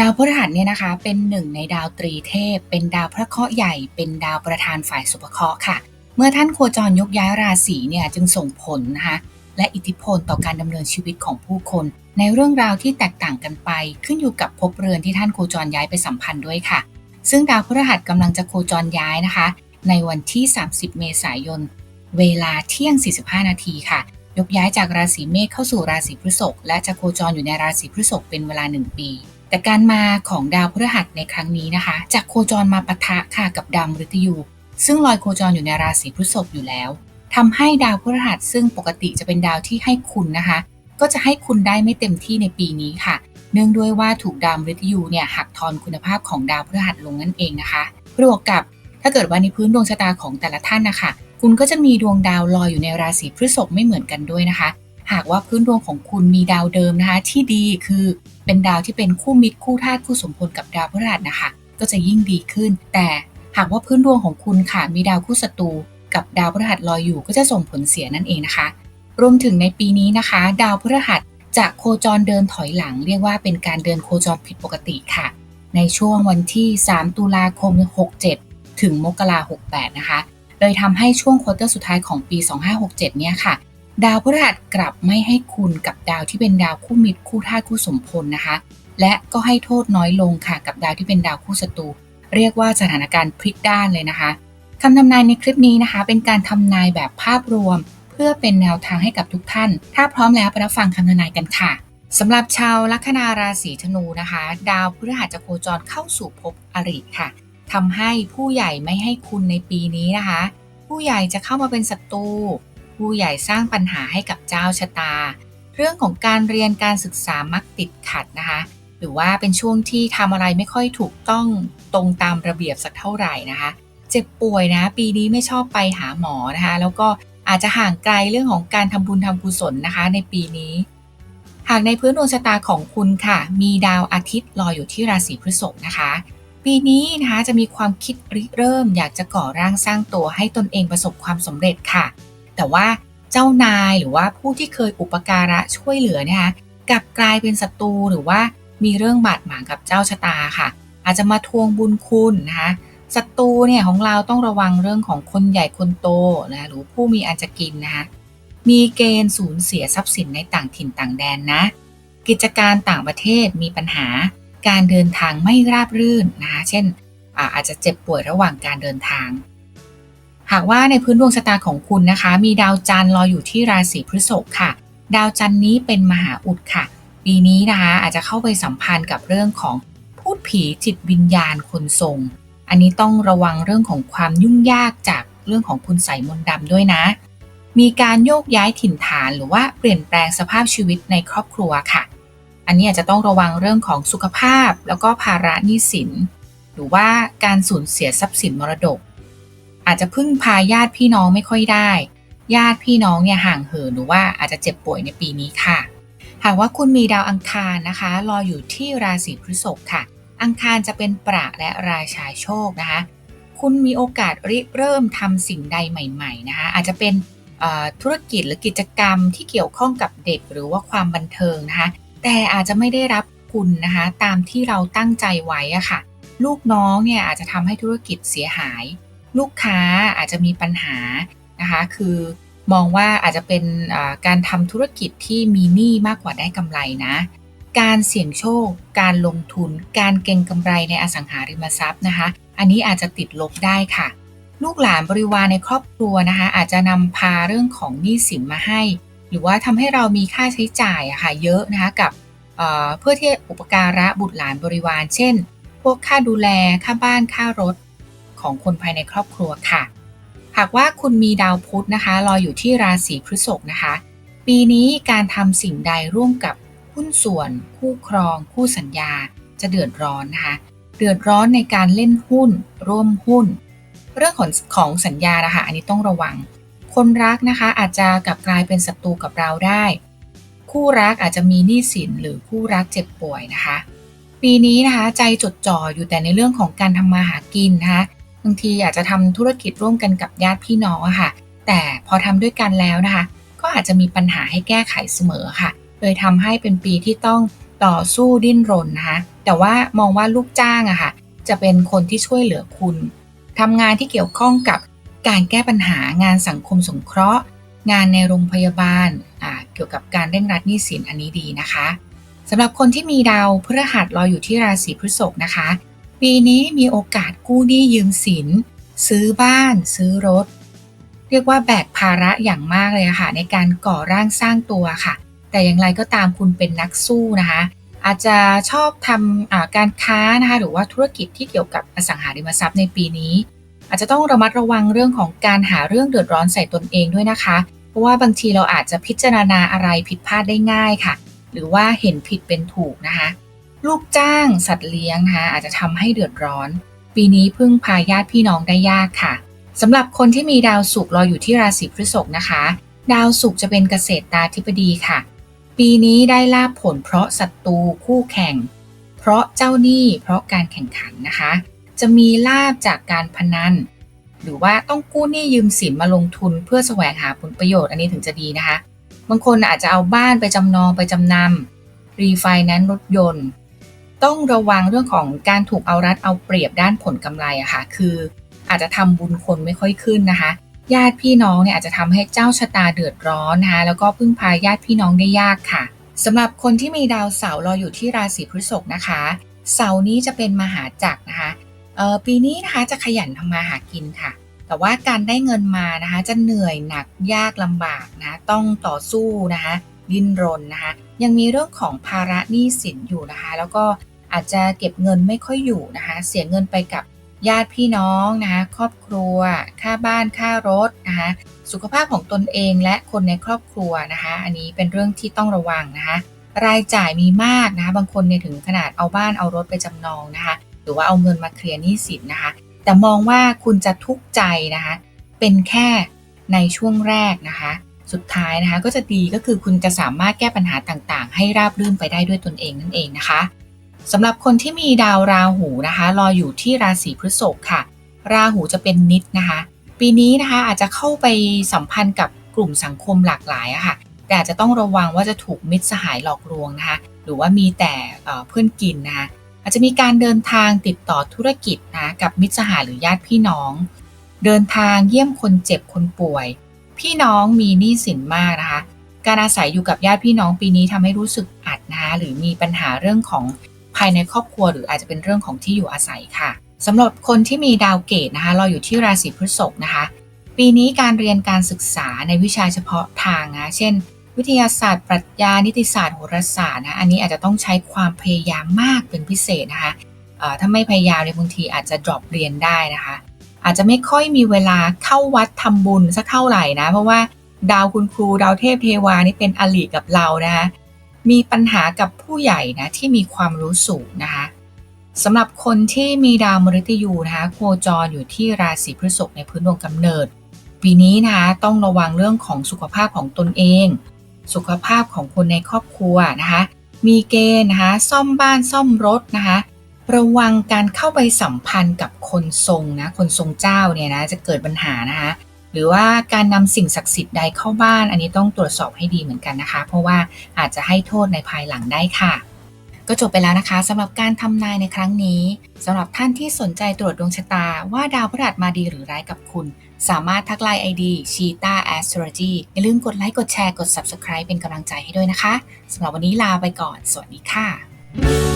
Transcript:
ดาวพฤหัสเนี่ยนะคะเป็นหนึ่งในดาวตรีเทพ เป็นดาวพระเคราะห์ใหญ่ เป็นดาวประธานฝ่ายสุภเคราะห์ค่ะ เมื่อท่านโคจรยกย้ายราศีเนี่ยจึงส่งผลนะคะและอิทธิพลต่อการดำเนินชีวิตของผู้คน ในเรื่องราวที่แตกต่างกันไป ขึ้นอยู่กับภพเรือนที่ท่านโคจรย้ายไปสัมพันธ์ด้วยค่ะ ซึ่งดาวพฤหัสกำลังจะโคจรย้ายนะคะ ในวันที่ 30 เมษายน เวลาเที่ยง 45 นาทีค่ะ ยกย้ายจากราศีเมษเข้าสู่ราศีพฤษภและจะโคจรอยู่ในราศีพฤษภเป็นเวลา 1 ปี แต่การมาของดาวพฤหัสในครั้งนี้นะคะจะโคจรมาปะทะค่ะกับดาวมฤตยู ซึ่งลอยโคจรอยู่ในราศีพฤษภอยู่แล้วทำให้ดาวพฤหัสซึ่งปกติจะเป็นดาวที่ให้คุณนะคะ ก็จะให้คุณได้ไม่เต็มที่ในปีนี้ค่ะ เนื่องด้วยว่าถูกดาวมฤตยูเนี่ยหักทอนคุณภาพของดาวพฤหัสลงนั่นเองนะคะบวกกับถ้าเกิดว่าในพื้นดวงชะตาของแต่ละท่านนะคะคุณก็จะมีดวงดาวลอยอยู่ในราศีพฤษภไม่เหมือนกันด้วยนะคะ หากว่าพื้นดวงของคุณมีดาวเดิมนะคะ ที่ดีคือ เป็นดาวที่เป็นคู่มิตรคู่ธาตุคู่สมพลกับดาวพฤหัสนะคะ ก็จะยิ่งดีขึ้น แต่หากว่าพื้นดวงของคุณค่ะมีดาวคู่ศัตรูกับดาวพฤหัสลอยอยู่ก็จะส่งผลเสียนั่นเองนะคะ รวมถึงในปีนี้นะคะ ดาวพฤหัสจะโคจรเดินถอยหลัง เรียกว่าเป็นการเดินโคจรผิดปกติค่ะ ในช่วงวันที่ 3 ตุลาคม 67 ถึงมกราคม68 นะคะเลยทำให้ช่วงควอเตอร์สุดท้ายของปี 2567 เนี่ยค่ะ ดาวพฤหัสกลับไม่ให้คุณกับดาวที่เป็นดาวคู่มิตรคู่ธาตุคู่สมพลนะคะ และก็ให้โทษน้อยลงค่ะกับดาวที่เป็นดาวคู่ศัตรูเรียกว่าสถานการณ์พลิกด้านเลยนะคะคำทำนายในคลิปนี้นะคะ เป็นการทำนายแบบภาพรวม เพื่อเป็นแนวทางให้กับทุกท่าน ถ้าพร้อมแล้วไปรับฟังคำทำนายกันค่ะสำหรับชาวลัคนาราศีธนูนะคะ ดาวพฤหัสจะโคจรเข้าสู่ภพอริค่ะทำให้ผู้ใหญ่ไม่ให้คุณในปีนี้นะคะ ผู้ใหญ่จะเข้ามาเป็นศัตรู ผู้ใหญ่สร้างปัญหาให้กับเจ้าชะตา เรื่องของการเรียนการศึกษามักติดขัดนะคะ หรือว่าเป็นช่วงที่ทำอะไรไม่ค่อยถูกต้องตรงตามระเบียบสักเท่าไหร่นะคะ เจ็บป่วยนะ ปีนี้ไม่ชอบไปหาหมอนะคะ แล้วก็อาจจะห่างไกลเรื่องของการทำบุญทำกุศลนะคะ ในปีนี้ หากในพื้นดวงชะตาของคุณค่ะ มีดาวอาทิตย์ลอยอยู่ที่ราศีพฤษภนะคะปีนี้นะคะจะมีความคิดริเริ่มอยากจะก่อร่างสร้างตัวให้ตนเองประสบความสำเร็จค่ะ แต่ว่าเจ้านายหรือว่าผู้ที่เคยอุปการะช่วยเหลือนะคะกลับกลายเป็นศัตรูหรือว่ามีเรื่องบาดหมางกับเจ้าชะตาค่ะ อาจจะมาทวงบุญคุณนะคะศัตรูเนี่ยของเราต้องระวังเรื่องของคนใหญ่คนโตนะหรือผู้มีอันจะกินนะคะมีเกณฑ์สูญเสียทรัพย์สินในต่างถิ่นต่างแดนนะ กิจการต่างประเทศมีปัญหาการเดินทางไม่ราบรื่นนะคะเช่นอาจจะเจ็บป่วยระหว่างการเดินทาง หากว่าในพื้นดวงชะตาของคุณนะคะ มีดาวจันทร์รออยู่ที่ราศีพฤษภค่ะ ดาวจันทร์นี้เป็นมหาอุดค่ะ ปีนี้นะคะอาจจะเข้าไปสัมพันธ์กับเรื่องของพูดผีจิตวิญญาณคนทรง อันนี้ต้องระวังเรื่องของความยุ่งยากจากเรื่องของคุณใส่มนต์ดำด้วยนะ มีการโยกย้ายถิ่นฐานหรือว่าเปลี่ยนแปลงสภาพชีวิตในครอบครัวค่ะ อันนี้อาจจะต้องระวังเรื่องของสุขภาพ แล้วก็ภาระหนี้สิน หรือว่าการสูญเสียทรัพย์สินมรดก อาจจะพึ่งพาญาติพี่น้องไม่ค่อยได้ ญาติพี่น้องเนี่ยห่างเหินหรือว่าอาจจะเจ็บป่วยในปีนี้ค่ะ หากว่าคุณมีดาวอังคารนะคะรออยู่ที่ราศีพฤษภค่ะ อังคารจะเป็นประและราชาโชคนะคะ คุณมีโอกาสริเริ่มทำสิ่งใดใหม่ ๆนะคะ อาจจะเป็นธุรกิจหรือกิจกรรมที่เกี่ยวข้องกับเด็กหรือว่าความบันเทิงนะคะ แต่อาจจะไม่ได้รับคุณนะคะตามที่เราตั้งใจไว้อะค่ะ ลูกน้องเนี่ยอาจจะทำให้ธุรกิจเสียหาย ลูกค้าอาจจะมีปัญหานะคะคือมองว่าอาจจะเป็นการทำธุรกิจที่มีหนี้มากกว่าได้กำไรนะ การเสี่ยงโชค การลงทุน การเก็งกำไรในอสังหาริมทรัพย์นะคะ อันนี้อาจจะติดลบได้ค่ะ ลูกหลานบริวารในครอบครัวนะคะ อาจจะนำพาเรื่องของหนี้สินมาให้ หรือว่าทำให้เรามีค่าใช้จ่ายอะค่ะเยอะนะคะกับเเพื่อที่อุปการะบุตรหลานบริวาร เช่น พวกค่าดูแลค่าบ้านค่ารถ ของคนภายในครอบครัวค่ะ หากว่าคุณมีดาวพุธนะคะรอยอยู่ที่ราศีพฤษภนะคะ ปีนี้การทำสิ่งใดร่วมกับหุ้นส่วน คู่ครอง คู่สัญญา จะเดือดร้อนนะคะ เดือดร้อนในการเล่นหุ้น ร่วมหุ้น เรื่องของของสัญญานะคะ อันนี้ต้องระวัง คนรักนะคะอาจจะกลับกลายเป็นศัตรูกับเราได้ คู่รักอาจจะมีหนี้สินหรือคู่รักเจ็บป่วยนะคะ ปีนี้นะคะใจจดจ่ออยู่แต่ในเรื่องของการทำมาหากินนะคะ บางทีอาจจะทำธุรกิจร่วมกันกับญาติพี่น้องอะค่ะ แต่พอทำด้วยกันแล้วนะคะ ก็อาจจะมีปัญหาให้แก้ไขเสมอค่ะ เลยทำให้เป็นปีที่ต้องต่อสู้ดิ้นรนนะคะ แต่ว่ามองว่าลูกจ้างอะค่ะ จะเป็นคนที่ช่วยเหลือคุณทำงานที่เกี่ยวข้องกับการแก้ปัญหางานสังคมสงเคราะห์ งานในโรงพยาบาลเกี่ยวกับการเร่งรัดหนี้สินอันนี้ดีนะคะสำหรับคนที่มีดาวพฤหัสรออยู่ที่ราศีพฤษภนะคะ ปีนี้มีโอกาสกู้หนี้ยืมสิน ซื้อบ้าน ซื้อรถ เรียกว่าแบกภาระอย่างมากเลยค่ะ ในการก่อร่างสร้างตัวค่ะ แต่อย่างไรก็ตามคุณเป็นนักสู้นะคะ อาจจะชอบทำการค้านะคะหรือว่าธุรกิจที่เกี่ยวกับอสังหาริมทรัพย์ในปีนี้ อาจจะต้องระมัดระวังเรื่องของการหาเรื่องเดือดร้อนใส่ตนเองด้วยนะคะ เพราะว่าบางทีเราอาจจะพิจารณาอะไรผิดพลาดได้ง่ายค่ะ หรือว่าเห็นผิดเป็นถูกนะคะ ลูกจ้างสัตว์เลี้ยงนะคะอาจจะทำให้เดือดร้อน ปีนี้พึ่งพาญาติพี่น้องได้ยากค่ะสำหรับคนที่มีดาวศุกร์รออยู่ที่ราศีพฤษภนะคะ ดาวศุกร์จะเป็นเกษตรตาธิบดีค่ะ ปีนี้ได้ลาบผลเพราะศัตรูคู่แข่ง เพราะเจ้าหนี้เพราะการแข่งขันนะคะ จะมีลาบจากการพนัน หรือว่าต้องกู้หนี้ยืมสินมาลงทุนเพื่อแสวงหาผลประโยชน์อันนี้ถึงจะดีนะคะ บางคนอาจจะเอาบ้านไปจำนองไปจำนำรีไฟแนนซ์รถยนต์ ต้องระวังเรื่องของการถูกเอารัดเอาเปรียบด้านผลกำไรอะค่ะ คืออาจจะทำบุญคนไม่ค่อยขึ้นนะคะ ญาติพี่น้องเนี่ยอาจจะทำให้เจ้าชะตาเดือดร้อนนะคะ แล้วก็พึ่งพาญาติพี่น้องได้ยากค่ะสำหรับคนที่มีดาวเสาร์รออยู่ที่ราศีพฤษภนะคะ เสาร์นี้จะเป็นมหาจักรนะคะปีนี้นะคะจะขยันทำมาหากินค่ะ แต่ว่าการได้เงินมานะคะ จะเหนื่อยหนักยากลำบากนะ ต้องต่อสู้นะคะ ดิ้นรนนะคะ ยังมีเรื่องของภาระหนี้สินอยู่นะคะ แล้วก็ อาจจะเก็บเงินไม่ค่อยอยู่นะคะ เสียเงินไปกับญาติพี่น้องนะคะ ครอบครัว ค่าบ้านค่ารถนะคะ สุขภาพของตนเองและคนในครอบครัวนะคะ อันนี้เป็นเรื่องที่ต้องระวังนะคะ รายจ่ายมีมากนะคะ บางคนเนี่ยถึงขนาดเอาบ้านเอารถไปจำนองนะคะ หรือว่าเอาเงินมาเคลียร์หนี้สินนะคะ แต่มองว่าคุณจะทุกข์ใจนะคะ เป็นแค่ในช่วงแรกนะคะ สุดท้ายนะคะก็จะดีก็คือคุณจะสามารถแก้ปัญหาต่างๆ ให้ราบรื่นไปได้ด้วยตนเองนั่นเองนะคะ สำหรับคนที่มีดาวราหูนะคะรออยู่ที่ราศีพฤษภค่ะ ราหูจะเป็นนิดนะคะ ปีนี้นะคะอาจจะเข้าไปสัมพันธ์กับกลุ่มสังคมหลากหลายอะค่ะ แต่อาจจะต้องระวังว่าจะถูกมิตรสหายหลอกลวงนะคะ หรือว่ามีแต่เพื่อนกินนะคะอาจจะมีการเดินทางติดต่อธุรกิจนะกับมิตรสหายหรือญาติพี่น้อง เดินทางเยี่ยมคนเจ็บคนป่วย พี่น้องมีหนี้สินมากนะคะ การอาศัยอยู่กับญาติพี่น้องปีนี้ทำให้รู้สึกอัดนะคะหรือมีปัญหาเรื่องของ ภายในครอบครัวหรืออาจจะเป็นเรื่องของที่อยู่อาศัยค่ะสำหรับคนที่มีดาวเกตนะคะเราอยู่ที่ราศีพฤษภนะคะ ปีนี้การเรียนการศึกษาในวิชาเฉพาะทางนะเช่น วิทยาศาสตร์ปรัชญานิติศาสตร์โหราศาสตร์นะอันนี้อาจจะต้องใช้ความพยายามมากเป็นพิเศษนะคะถ้าไม่พยายามในบางทีอาจจะ drop เรียนได้นะคะ อาจจะไม่ค่อยมีเวลาเข้าวัดทำบุญสักเท่าไหร่นะ เพราะว่าดาวคุณครูดาวเทพเทวานี่เป็นอลิกับเรานะคะ มีปัญหากับผู้ใหญ่นะที่มีความรู้สูงนะคะสำหรับคนที่มีดาวมฤตยูนะคะโคจรอยู่ที่ราศีพฤษภในพื้นดวงกำเนิด ปีนี้นะคะต้องระวังเรื่องของสุขภาพของตนเอง สุขภาพของคนในครอบครัวนะคะ มีเกณฑ์นะคะซ่อมบ้านซ่อมรถนะคะระวังการเข้าไปสัมพันธ์กับคนทรงนะคนทรงเจ้าเนี่ยนะจะเกิดปัญหานะคะ หรือว่าการนำสิ่งศักดิ์สิทธิ์ใดเข้าบ้าน อันนี้ต้องตรวจสอบให้ดีเหมือนกันนะคะ เพราะว่าอาจจะให้โทษในภายหลังได้ค่ะ ก็จบไปแล้วนะคะสำหรับการทำนายในครั้งนี้สำหรับท่านที่สนใจตรวจดวงชะตา ว่าดาวพฤหัสมาดีหรือร้ายกับคุณ สามารถทักไลน์ ID c h e e t a Astrology อย่าลืมกดไลค์กดแชร์กด Subscribe เป็นกำลังใจให้ด้วยนะคะสำหรับวันนี้ลาไปก่อน สวัสดีค่ะ